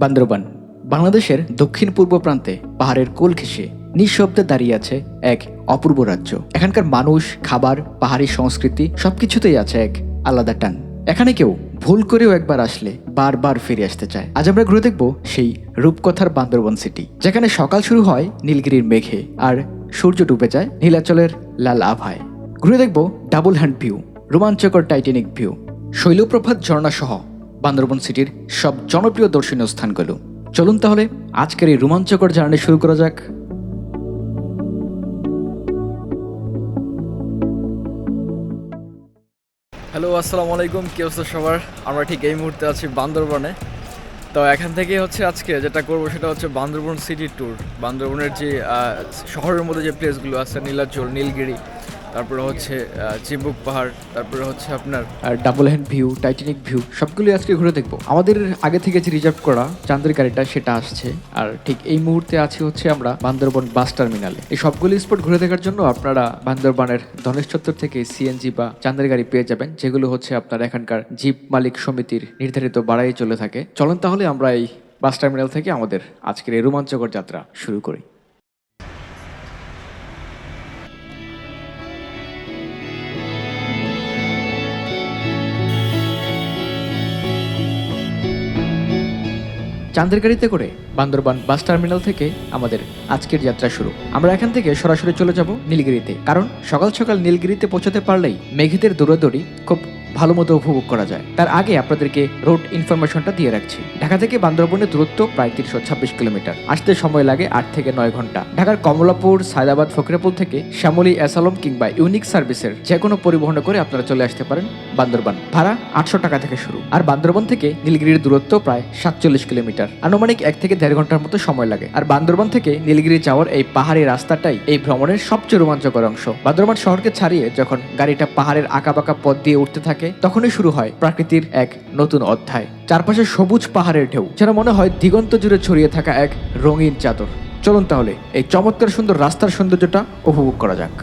বান্দরবান, বাংলাদেশের দক্ষিণ পূর্ব প্রান্তে পাহাড়ের কোল ঘেঁষে নিঃশব্দে দাঁড়িয়ে আছে এক অপূর্ব রাজ্য। এখানকার মানুষ, খাবার, পাহাড়ি সংস্কৃতি সবকিছুতেই আছে এক আলাদা টান। এখানে কেউ ভুল করেও একবার আসলে বারবার ফিরে আসতে চায়। আজ আমরা ঘুরে দেখব সেই রূপকথার বান্দরবন সিটি যেখানে সকাল শুরু হয় নীলগিরির মেঘে আর সূর্য ডুবে যায় নীলাচলের লাল আভায়। ঘুরে দেখব ডাবল হ্যান্ড ভিউ রোমাঞ্চকর টাইটানিক ভিউ শৈলপ্রপাত ঝর্ণা সহ বান্দরবন সিটির সব জনপ্রিয় দর্শনীয় স্থানগুলো। চলুন তাহলে আজকের এই রোমাঞ্চকর জার্নি শুরু করা যাক। হ্যালো আসসালামু আলাইকুম। কি অবস্থা সবার? আমরা ঠিক এই মুহূর্তে আছি বান্দরবনে। তো এখান থেকে হচ্ছে আজকে যেটা করব সেটা হচ্ছে বান্দরবন সিটি ট্যুর। বান্দরবনের যে শহরের মধ্যে যে প্লেসগুলো আছে, নীলাচল, নীলগিরি তারপরে হচ্ছে চিবুক পাহাড়, তারপরে হচ্ছে আপনার double hand view Titanic view সবগুলোই আজকে ঘুরে দেখব। আমাদের আগে থেকে যে রিজার্ভ করা চান্দের গাড়িটা, সেটা আসছে। আর ঠিক এই মুহূর্তে আছি হচ্ছে আমরা বান্দরবন বাস টার্মিনালে এই সবগুলো স্পট ঘুরে দেখার জন্য আপনারা বান্দরবানের ধনেশ চত্বর থেকে সিএনজি বা চান্দের গাড়ি পেয়ে যাবেন, যেগুলো হচ্ছে আপনার এখানকার জিপ মালিক সমিতির নির্ধারিত বাড়াই চলে থাকে। চলেন তাহলে আমরা এই বাস টার্মিনাল থেকে আমাদের আজকের এই রোমাঞ্চকর যাত্রা শুরু করি। চাঁদের গাড়িতে করে বান্দরবান বাস টার্মিনাল থেকে আমাদের আজকের যাত্রা শুরু। আমরা এখান থেকে সরাসরি চলে যাব নীলগিরিতে। কারণ সকাল সকাল নীলগিরিতে পৌঁছাতে পারলেই মেঘেদের দৌড়াদৌড়ি খুব ভালো মতো উপভোগ করা যায়। তার আগে আপনাদেরকে রোড ইনফরমেশনটা দিয়ে রাখছি। ঢাকা থেকে বান্দরবনের দূরত্ব প্রায় তিনশো ছাব্বিশ কিলোমিটার। আসতে সময় লাগে আট থেকে নয় ঘণ্টা। ঢাকার কমলাপুর, সায়দাবাদ, ফকরেপুল থেকে শ্যামলী অ্যাসালম কিংবা ইউনিক সার্ভিসের যে কোনো পরিবহনে করে আপনারা চলে আসতে পারেন বান্দরবান। ভাড়া আটশো টাকা থেকে শুরু। আর বান্দরবন থেকে নীলগিরির দূরত্ব প্রায় সাতচল্লিশ কিলোমিটার। আনুমানিক এক থেকে দেড় ঘণ্টার মতো সময় লাগে। আর বান্দরবন থেকে নীলগিরি যাওয়ার এই পাহাড়ি রাস্তাটাই এই ভ্রমণের সবচেয়ে রোমাঞ্চকর অংশ। বান্দরবান শহরকে ছাড়িয়ে যখন গাড়িটা পাহাড়ের আঁকাবাঁকা পথ দিয়ে উঠতে থাকে তখনই শুরু হয় প্রকৃতির এক নতুন অধ্যায়। চারপাশে সবুজ পাহাড়ের ঢেউ, যেন মনে হয় দিগন্ত জুড়ে ছড়িয়ে থাকা এক রঙিন চাদর। চলুন তাহলে, এই চমৎকার সুন্দর রাস্তার সৌন্দর্যটা উপভোগ করা যাক।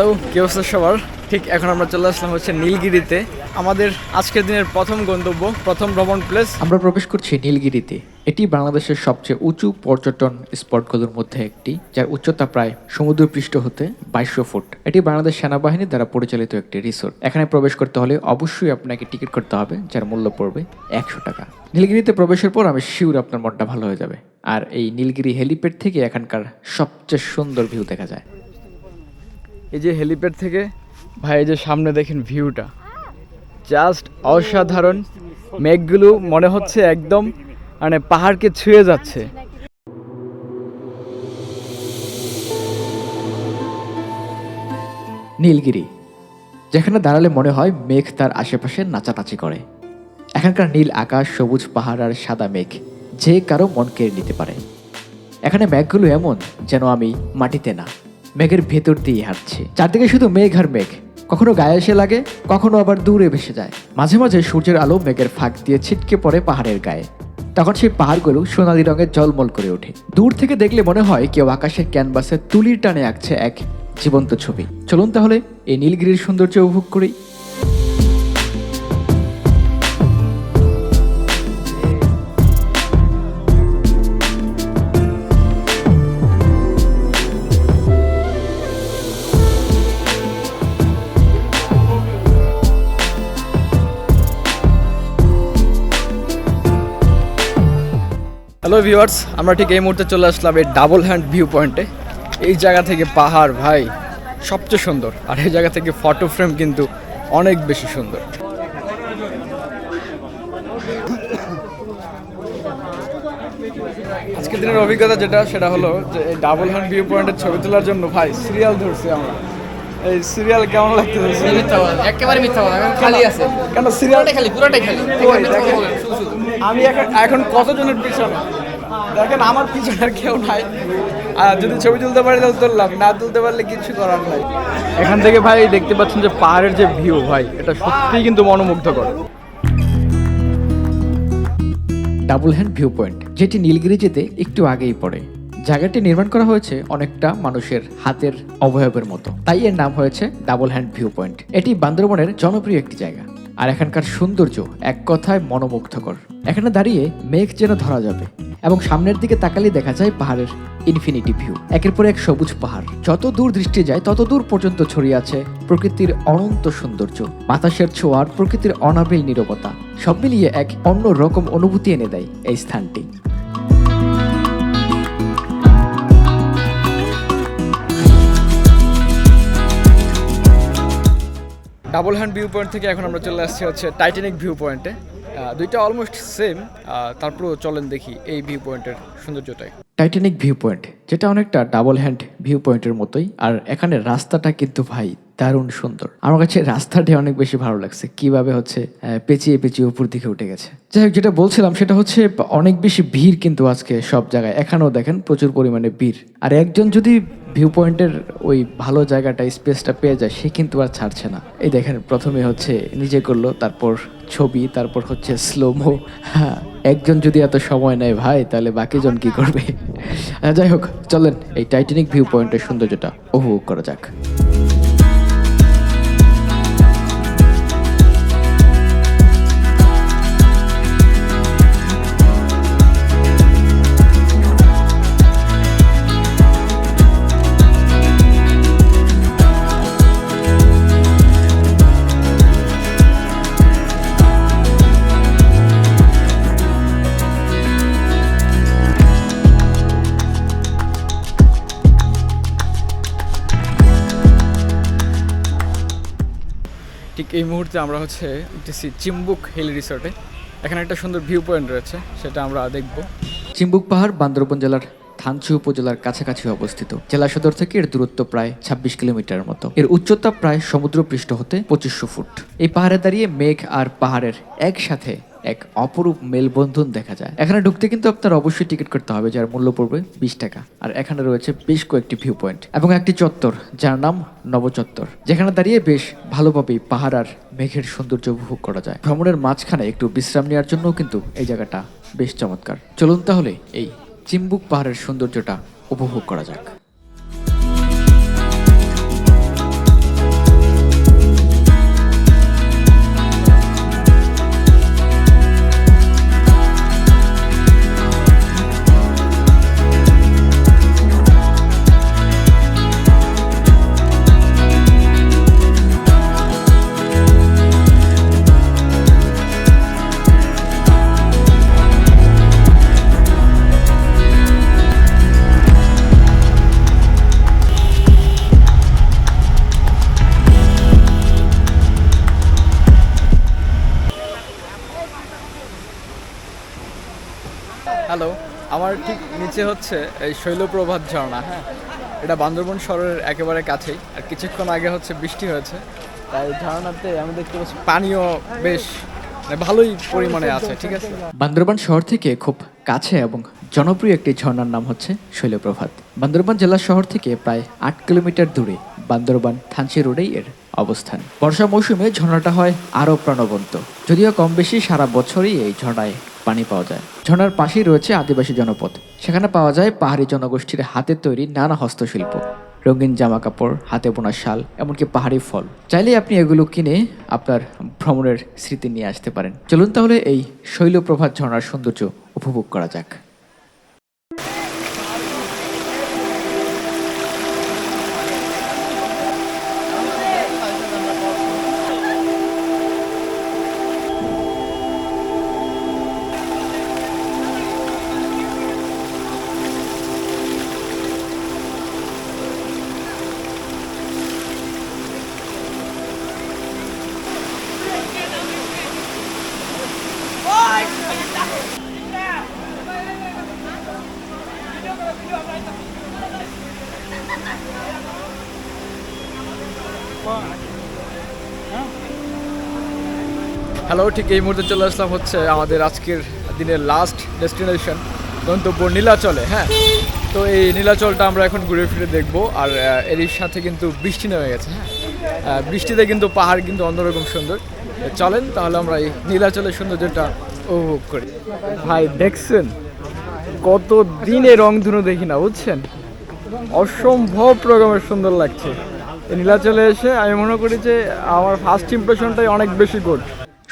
হ্যালো, কি অবস্থা সবার? ঠিক এখন আমরা চলে আসলাম হচ্ছে নীলগিরিতে। আমাদের আজকের দিনের প্রথম গন্তব্য, প্রথম ভ্রমণ প্লেস। আমরা প্রবেশ করছি নীলগিরিতে। এটি বাংলাদেশের সবচেয়ে উঁচু পর্যটন স্পটগুলোর মধ্যে একটি, যার উচ্চতা প্রায় সমুদ্রপৃষ্ঠ হতে বাইশশো ফুট। এটি বাংলাদেশ সেনাবাহিনী দ্বারা পরিচালিত একটি রিসোর্ট। এখানে প্রবেশ করতে হলে অবশ্যই আপনাকে টিকিট করতে হবে, যার মূল্য পড়বে একশো টাকা। নীলগিরিতে প্রবেশের পর আমি শিওর আপনার মনটা ভালো হয়ে যাবে। আর এই নীলগিরি হেলিপ্যাড থেকে এখানকার সবচেয়ে সুন্দর ভিউ দেখা যায়। এই যে হেলিপ্যাড থেকে, ভাই, এই যে সামনে দেখেন ভিউটা। জাস্ট অসাধারণ। মেঘগুলো মনে হচ্ছে একদম মানে পাহাড়কে ছুঁয়ে যাচ্ছে। নীলগিরি, যেখানে দাঁড়ালে মনে হয় মেঘ তার আশেপাশে নাচানাচি করে। এখানকার নীল আকাশ, সবুজ পাহাড় আর সাদা মেঘ যে কারও মন কেড়ে নিতে পারে। এখানে মেঘগুলো এমন যেন আমি মাটিতে না। মেঘের ভেতর দিয়ে হাঁটছে। চারদিকে শুধু মেঘ আর মেঘ। কখনো গায়ে এসে লাগে, কখনো আবার দূরে ভেসে যায়। মাঝে মাঝে সূর্যের আলো মেঘের ফাঁক দিয়ে ছিটকে পড়ে পাহাড়ের গায়ে। তখন সেই পাহাড়গুলো সোনালি রঙের জলমল করে ওঠে। দূর থেকে দেখলে মনে হয় কেউ আকাশের ক্যানভাসে তুলির টানে আঁকছে এক জীবন্ত ছবি। চলুন তাহলে এই নীলগিরির সৌন্দর্য উপভোগ করি। হ্যালো ভিউয়ার্স আমরা ঠিক এই মুহূর্তে চলে আসলাম এই ডাবল হ্যান্ড ভিউ পয়েন্টে এই জায়গা থেকে পাহাড় ভাই সবচেয়ে সুন্দর। আর এই জায়গা থেকে ফটো ফ্রেম কিন্তু অনেক বেশি সুন্দর। আজকের দিনের অভিজ্ঞতা যেটা সেটা হলো যে এই ডাবল হ্যান্ড ভিউ পয়েন্টের ছবি তোলার জন্য ভাই সিরিয়াল ধরছি আমরা। এই সিরিয়াল কেমন লাগতেছে? একেবারে মিথ্যা খালি আছে। কেন সিরিয়াল খালি পুরোটাই খালি। আমি এখন এখন কতজনের পিছনে? দেখেন আমার পিছনে আর কেউ নাই। আর যদি ছবি তুলতে পারি তাহলে তুললাম। না তুলতে পারলে কিছু করার নাই। এখান থেকে ভাই দেখতে পাচ্ছেন যে পাহাড়ের যে ভিউ ভাই এটা সত্যিই কিন্তু মনোমুগ্ধকর। ডাবল হ্যান্ড ভিউ পয়েন্ট যেটি নীলগিরি যেতে একটু আগেই পড়ে। জায়গাটি নির্মাণ করা হয়েছে অনেকটা মানুষের হাতের অবয়বের মতো। তাই এর নাম হয়েছে ডাবল হ্যান্ড ভিউ পয়েন্ট এটি বান্দরবনের জনপ্রিয় একটি জায়গা। আর এখানকার সৌন্দর্য এক কথায় মনোমুগ্ধকর। এখানে দাঁড়িয়ে মেঘ যেন ধরা যাবে এবং সামনের দিকে তাকালে দেখা যায় পাহাড়ের ইনফিনিটি ভিউ একের পর এক সবুজ পাহাড়। যত দূর দৃষ্টি যায়, তত দূর পর্যন্ত ছড়িয়ে আছে প্রকৃতির অনন্ত সৌন্দর্য। বাতাসের ছোঁয়ার প্রকৃতির অনাবিল নীরবতা, সব মিলিয়ে এক অন্য রকম অনুভূতি এনে দেয় এই স্থানটি। ডাবল হ্যান্ড ভিউ পয়েন্ট থেকে এখন আমরা চলে আসছি হচ্ছে টাইটানিক ভিউ পয়েন্টে দুইটা অলমোস্ট সেম তারপরেও চলেন দেখি এই ভিউ পয়েন্টের সৌন্দর্যটাই। টাইটানিক ভিউ পয়েন্ট যেটা অনেকটা ডাবল হ্যান্ড ভিউ পয়েন্টের মতোই, আর এখানে রাস্তাটা কিন্তু ভাই দারুণ সুন্দর। আমার কাছে রাস্তাটি অনেক বেশি ভালো লাগছে। কীভাবে হচ্ছে পেঁচিয়ে পেঁচিয়ে উপর দিকে উঠে গেছে। যাই হোক, যেটা বলছিলাম সেটা হচ্ছে, অনেক বেশি ভিড় কিন্তু আজকে সব জায়গায়। এখানেও দেখেন প্রচুর পরিমাণে ভিড়। আর একজন যদি ভিউ পয়েন্টের ওই ভালো জায়গাটা স্পেসটা পেয়ে যায়, সে কিন্তু আর ছাড়ছে না। এই দেখেন, প্রথমে হচ্ছে নিজে করল, তারপর ছবি, তারপর হচ্ছে স্লোমো হ্যাঁ একজন যদি এত সময় নেয় ভাই, তাহলে বাকিজন কি করবে? যাই হোক, চলেন এই টাইটানিক ভিউ পয়েন্টের সৌন্দর্যটা উপভোগ করা যাক। এই মুহূর্তে আমরা হচ্ছে চিম্বুক হিল রিসোর্টে। এখানে একটা সুন্দর ভিউ পয়েন্ট রয়েছে, সেটা আমরা দেখব। চিম্বুক পাহাড় বান্দরবন জেলার থানচি উপজেলার কাছাকাছি অবস্থিত। জেলা সদর থেকে এর দূরত্ব প্রায় ছাব্বিশ কিলোমিটার মতো। এর উচ্চতা প্রায় সমুদ্র পৃষ্ঠ হতে পঁচিশশো ফুট। এই পাহাড়ে দাঁড়িয়ে মেঘ আর পাহাড়ের একসাথে এক অপরূপ মেলবন্ধন দেখা যায়। এখানে ঢুকতে কিন্তু আপনার অবশ্যই টিকিট করতে হবে, যার মূল্য পড়বে বিশ টাকা। আর এখানে রয়েছে বেশ কয়েকটি ভিউ পয়েন্ট এবং একটি চত্বর, যার নাম নবচত্বর, যেখানে দাঁড়িয়ে বেশ ভালোভাবেই পাহাড় আর মেঘের সৌন্দর্য উপভোগ করা যায়। ভ্রমণের মাঝখানে একটু বিশ্রাম নেওয়ার জন্য কিন্তু এই জায়গাটা বেশ চমৎকার। চলুন তাহলে এই চিম্বুক পাহাড়ের সৌন্দর্যটা উপভোগ করা যাক। হ্যালো আমার ঠিক নিচে হচ্ছে এই শৈলপ্রভাত ঝর্ণা হ্যাঁ। এটা বান্দরবন শহরের একেবারে কাছেই। আর কিছুক্ষণ আগে হচ্ছে বৃষ্টি হয়েছে। তাই ঝর্ণাতে আমি দেখতে পাচ্ছি পানিও বেশ মানে ভালোই পরিমাণে আছে, ঠিক আছে? বান্দরবান শহর থেকে খুব কাছে এবং জনপ্রিয় একটি ঝর্ণার নাম হচ্ছে শৈলপ্রভাত। বান্দরবান জেলা শহর থেকে প্রায় আট কিলোমিটার দূরে বান্দরবান থানচি রোডেই এর অবস্থান। বর্ষা মৌসুমে ঝর্ণাটা হয় আরও প্রাণবন্ত। যদিও কম বেশি সারা বছরই এই ঝর্ণায় পানি পাওয়া যায়। ঝর্ণার পাশেই রয়েছে আদিবাসী জনপদ। সেখানে পাওয়া যায় পাহাড়ি জনগোষ্ঠীর হাতে তৈরি নানা হস্তশিল্প। রঙিন জামা কাপড় হাতে বোনা শাল, এমনকি পাহাড়ি ফল। চাইলে আপনি এগুলো কিনে আপনার ভ্রমণের স্মৃতি নিয়ে আসতে পারেন। চলুন তাহলে এই শৈলপ্রভাত ঝর্ণার সৌন্দর্য উপভোগ করা যাক। হ্যালো ঠিক এই মুহূর্তে চলে আসলাম হচ্ছে আমাদের আজকের দিনের লাস্ট ডেস্টিনেশন গন্তব্য নীলাচলে হ্যাঁ? তো এই নীলাচলটা আমরা এখন ঘুরে ফিরে দেখব আর এরই সাথে কিন্তু বৃষ্টি নেমে গেছে হ্যাঁ? বৃষ্টিতে কিন্তু পাহাড় কিন্তু অন্যরকম সুন্দর। চলেন, তাহলে আমরা এই নীলাচলের সৌন্দর্যটা উপভোগ করি। ভাই, দেখছেন? কত দিনে রং ধুনো দেখি না, বুঝছেন? অসম্ভব রকমের সুন্দর লাগছে। নীলাচলে এসে আমি মনে করি যে আমার ফার্স্ট ইমপ্রেশনটাই অনেক বেশি গুড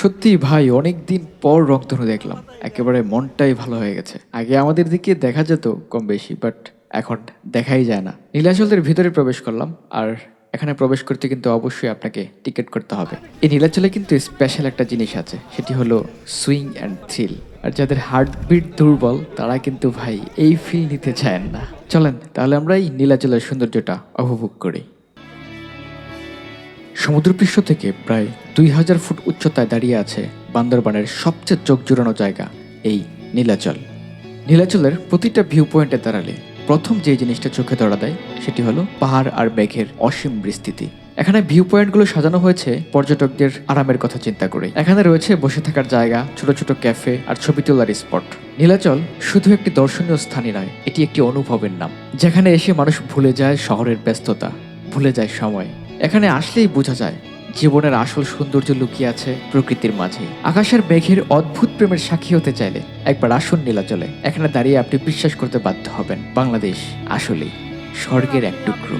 সত্যি ভাই অনেক দিন পর রংধনু দেখলাম। একেবারে মনটাই ভালো হয়ে গেছে। আগে আমাদের দিকে দেখা যেত কম বেশি বাট এখন দেখাই যায় না। নীলাচলের ভিতরে প্রবেশ করলাম, আর এখানে প্রবেশ করতে কিন্তু অবশ্যই আপনাকে টিকিট করতে হবে। এই নীলাচলে কিন্তু স্পেশাল একটা জিনিস আছে, সেটি হলো সুইং অ্যান্ড থ্রিল আর যাদের হার্টবিট দুর্বল, তারা কিন্তু ভাই এই ফিল নিতে চায় না। চলেন, তাহলে আমরা এই নীলাচলের সৌন্দর্যটা উপভোগ করি। সমুদ্রপৃষ্ঠ থেকে প্রায় দুই হাজার ফুট উচ্চতায় দাঁড়িয়ে আছে বান্দরবানের সবচেয়ে চোখ জুড়ানো জায়গা, এই নীলাচল। নীলাচলের প্রতিটা ভিউ পয়েন্টে দাঁড়ালে প্রথম যে জিনিসটা চোখে ধরা দেয়, সেটি হলো পাহাড় আর মেঘের অসীম বিস্তৃতি। এখানে ভিউ পয়েন্টগুলো সাজানো হয়েছে পর্যটকদের আরামের কথা চিন্তা করে এখানে রয়েছে বসে থাকার জায়গা, ছোট ছোট ক্যাফে আর ছবি তোলার স্পট। নীলাচল শুধু একটি দর্শনীয় স্থানই নয়, এটি একটি অনুভবের নাম। যেখানে এসে মানুষ ভুলে যায় শহরের ব্যস্ততা, ভুলে যায় সময়। এখানে আসলেই বোঝা যায় জীবনের আসল সৌন্দর্য লুকিয়ে আছে প্রকৃতির মাঝে। আকাশের মেঘের অদ্ভুত প্রেমের সাক্ষী হতে চাইলে একবার আসুন নীলাচলে। এখানে দাঁড়িয়ে আপনি বিশ্বাস করতে বাধ্য হবেন। বাংলাদেশ আসলে স্বর্গের এক টুকরো।